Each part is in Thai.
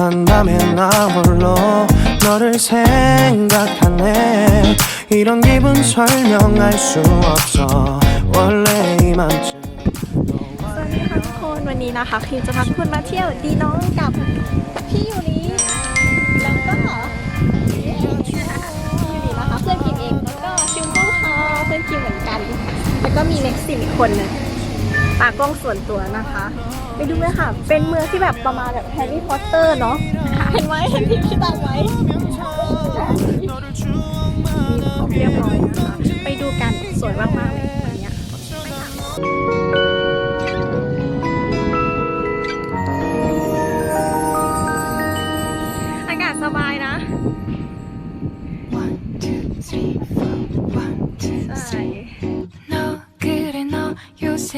한밤에 나 홀로 너를 생각하네 이런 기분 설명할 수 없어 원래 이맘쯤 สวัสดีค่ะทุกคนวันนี้นะคะคิมจะพาทุกคนมาเที่ยวดีน้องกับพี่ยูริแล้วก็พี่ยูรินะคะเพื่อนคิมเองแล้วก็ชิมพู่ค่ะเพื่อนคิมเหมือนกัน แล้วก็มีเน็กซิมอีกคนหนึงตากล้องส่วนตัวนะคะ ไป ดูเลยค่ะ เป็นเมืองที่แบบประมาณแบบแฮร์รี่พอตเตอร์เนาะเห็นไหมเห็นที่พี่ตาไหม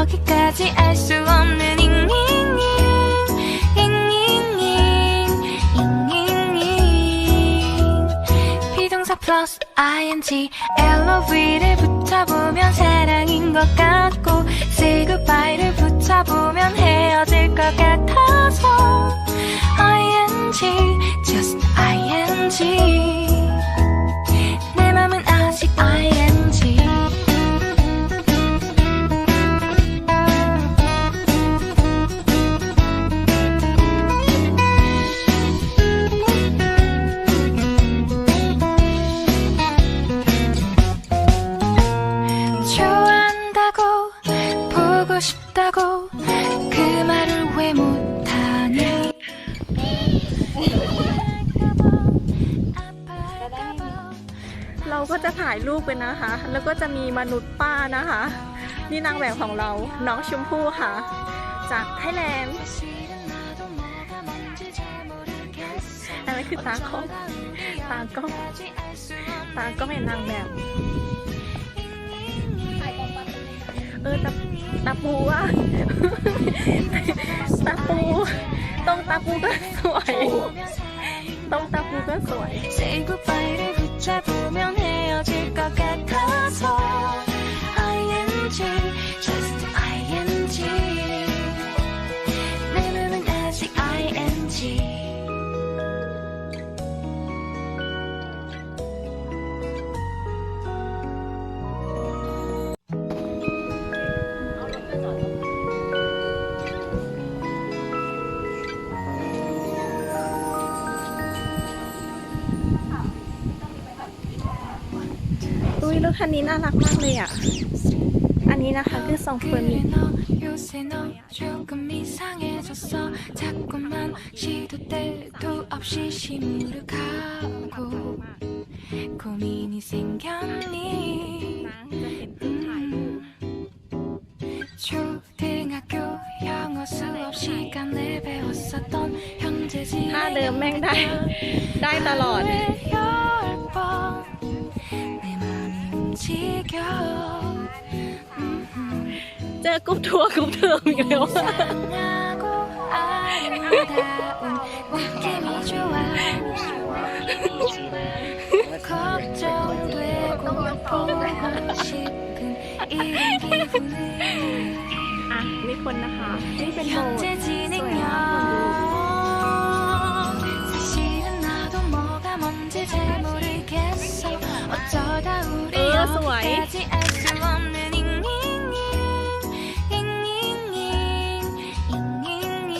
여기까지 알 수 없는 잉잉잉 잉잉잉 잉잉잉 비동사 플러스 ing LOV를 붙여보면 사랑인 것 같고 say goodbye를 붙여보면 헤어질 것 같아 ปนนะคะ แล้วก็จะมีมนุษย์ป้านะคะ นี่นางแบบของเราน้องชมพู่ค่ะ จากไทยแลนด์อันนั้นคือตากล้องตากล้องตากล้องเป็นนางแบบเออตาตาปูอะตาปูตรงตาปูก็สวยตรงตาปูก็สวย 느껴질 것 같아서 ING คันนี้น่ารักมากเลยอะ อันนี้นะคะคือสองเฟอร์มิท่าเดิมแม่งได้ ได้ตลอด เจอกรุ๊ปทัวร์กรุ๊ปเทอมอีกแล้วอะ 이상하고 아름다운 느낌이 좋아 걱정되고 보고 싶은 이런 기분은 อ่ะมีคนนะคะ นี่เป็นโบสถ์ 현재 สวย 진행형 우리 어, 스와이. 여기까지 알 수 없는 잉잉잉 잉잉잉 잉잉잉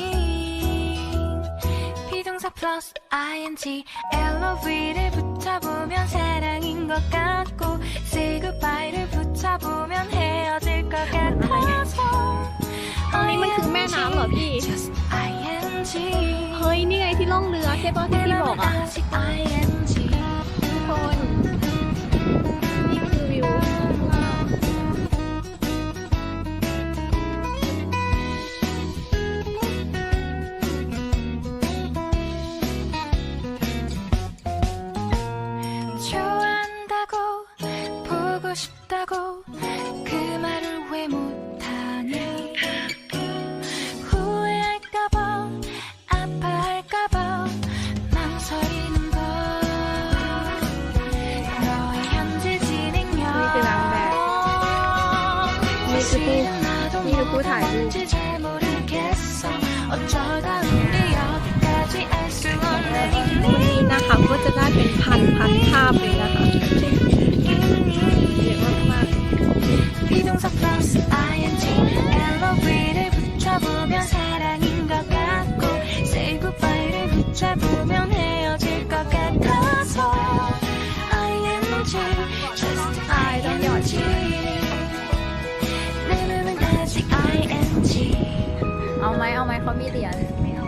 비동사 플러스 ing LOV를 붙여 붙여보면 사랑인 것 같고 Say goodbye를 붙여보면 헤어질 것 같아서 นี่มันคือแม่น้ำเหรอพี่ Just ing เฮ้ย นี่ไงที่ล่องเรือใช่ปะที่พี่บอกอ่ะ 아직 ing ทุกคน นี่ ถ่ายรูป นี่นะคะก็จะได้เป็นพันพันภาพเลยนะคะเยอะมากๆ เอาไหมเอาไหมเขามีเหรียญไม่เอา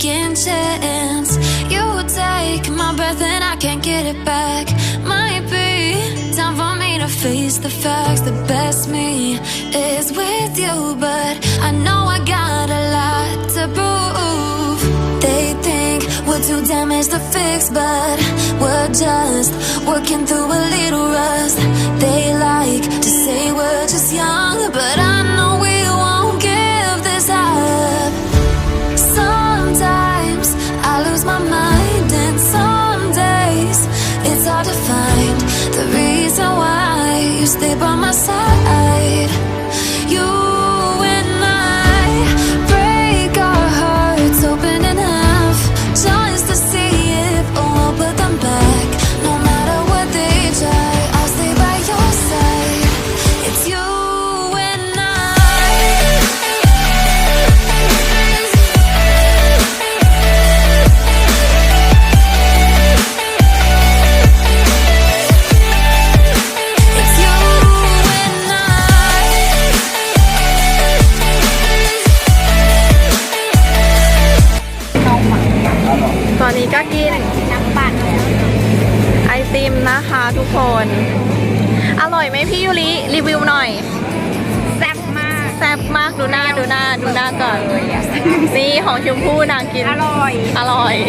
Second chance. You take my breath and I can't get it back. Might be time for me to face the facts. The best me is with you, but I know I got a lot to prove. They think we're too damaged to fix, but we're just working through a little rust. They like to say we're just young, but I know stay by my side.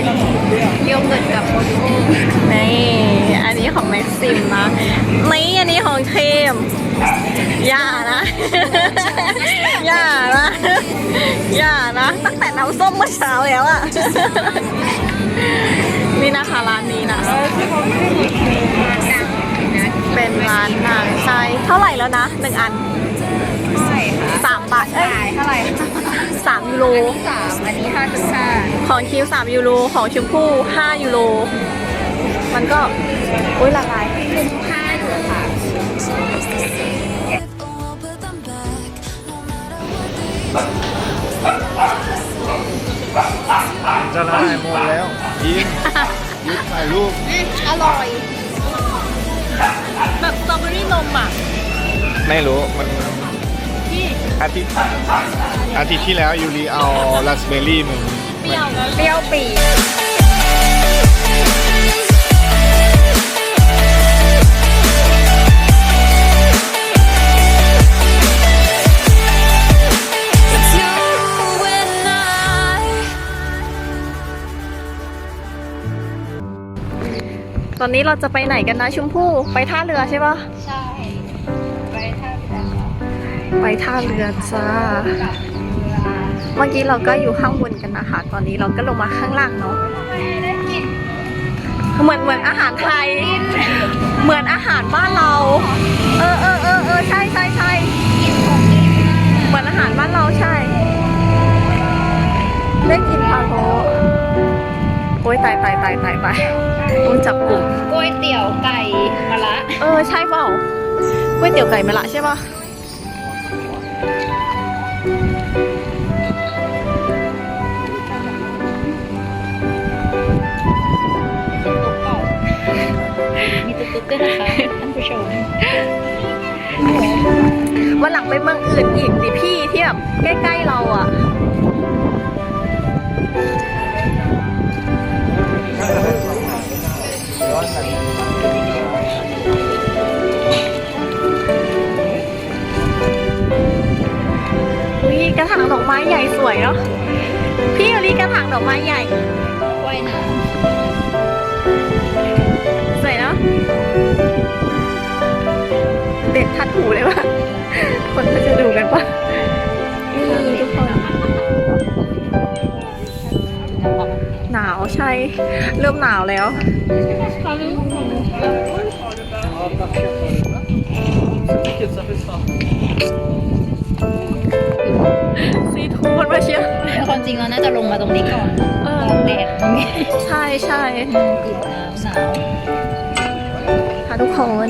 อร่อยโยเกิร์ตกับโอริโอนี่อันนี้ของแม็กซิมนะนี่อันนี้ของเทมอย่านะ อย่านะอย่านะ ตั้งแต่น้ำส้มเมื่อเช้าแล้วอะนี่นะคะร้านนี้นะ เป็นร้านนางใช่เท่าไหร่แล้วนะหนึ่งอันสาม บาทเอ้ยเท่าไหร่สามยูโรสามอันนี้ห้าจุดห้าของคิวสามยูโร ของชมพู่ห้ายูโร มันก็ อุ้ยหลากหลาย ห้ายูโรค่ะ If we'll put them back. No matter what they จะละลายหมดแล้วยินยินถ่ายรูปอร่อย แบบสตรอเบอรี่นมอะ ไม่รู้มันพี่ อาทิตย์อาทิตย์ที่แล้วยูรีเอาราสเบอร์รี่มันเปรี้ยวเปรี้ยวปีตอนนี้เราจะไปไหนกันนะชมพู่ไปท่าเรือใช่ปะใช่ไปท่าเรือ ไปท่าเรือจ้า เมื่อกี้เราก็อยู่ข้างบนกันนะคะ ตอนนี้เราก็ลงมาข้างล่างเนาะ เหมือนเหมือนอาหารไทย เหมือนอาหารบ้านเรา เออเออเออเออใช่ใช่ใช่เหมือนอาหารบ้านเราใช่ ได้กินพาโทโอ้ยตายตายตายตายตายต้องจับกลุ่มก๋วยเตี๋ยวไก่มะระเออใช่เปล่าก๋วยเตี๋ยวไก่มะละใช่ป่ะุกด้วยนะคะท่านผู้ชมวันหลังไปเมืองอื่นอีกดิพี่ที่แบบใกล้ ๆ เราอะอุ้ยกระถางดอกไม้ใหญ่สวยเนาะพี่อยู่นี่กระถางดอกไม้ใหญ่ว่ายน้ส ทัดหูเลยว่ะคนก็จะดูกันว่านี่ทุกคนหนาวใช่ เริ่มหนาวแล้ว ซีทูมันมาเชียร์ำความจริงเราน่าจะลงมาตรงนี้ก่อนเออตอนแดดมันมีใช่ใช่ติดน้ำหนาวค่ะทุกคน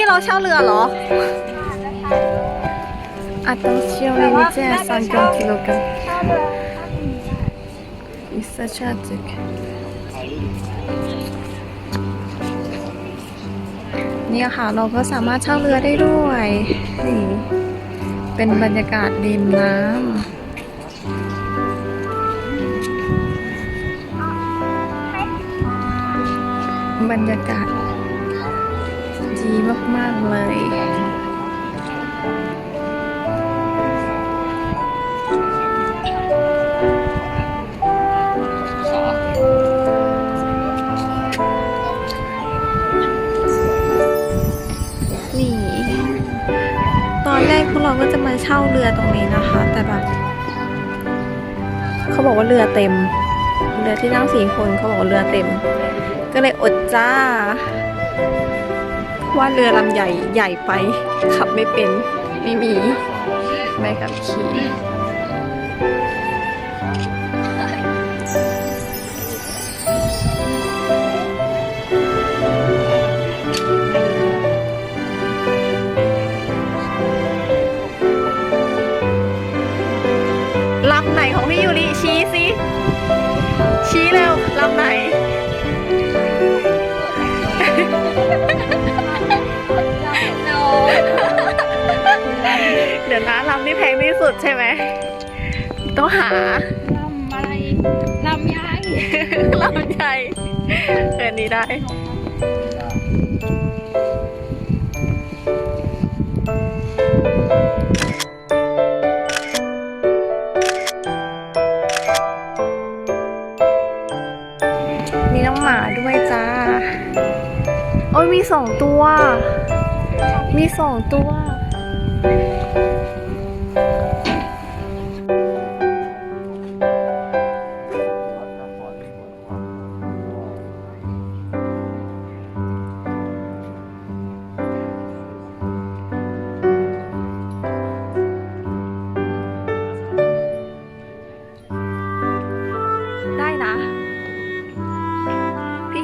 พี่เราเช่าเรือเหรอ Attention limité à 50 kg. Il s'achète. เนี่ค่ะเราก็สามารถเช่าเรือได้ด้วยนี่เป็นบรรยากาศริมน้ำบรรยากาศ ดีมาก ๆ เลยนี่ตอนแรกพวกเราก็จะมาเช่าเรือตรงนี้นะคะ แต่แบบเขาบอกว่าเรือเต็ม เรือที่นั่งสี่คนเขาบอกว่าเรือเต็ม ก็เลยอดจ้า ว่าเรือลำใหญ่ใหญ่ไป ขับไม่เป็น ไม่มีใบขับขี่ นะลำนี่แพงที่สุดใช่ไหมต้องหาลำอะไรลำย้ายลำใหญ่เออนี้ได้มีน้องหมาด้วยจ้า โอ้ยมีสองตัว มีสองตัว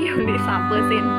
อยู่ในสามเปอร์เซ็นต์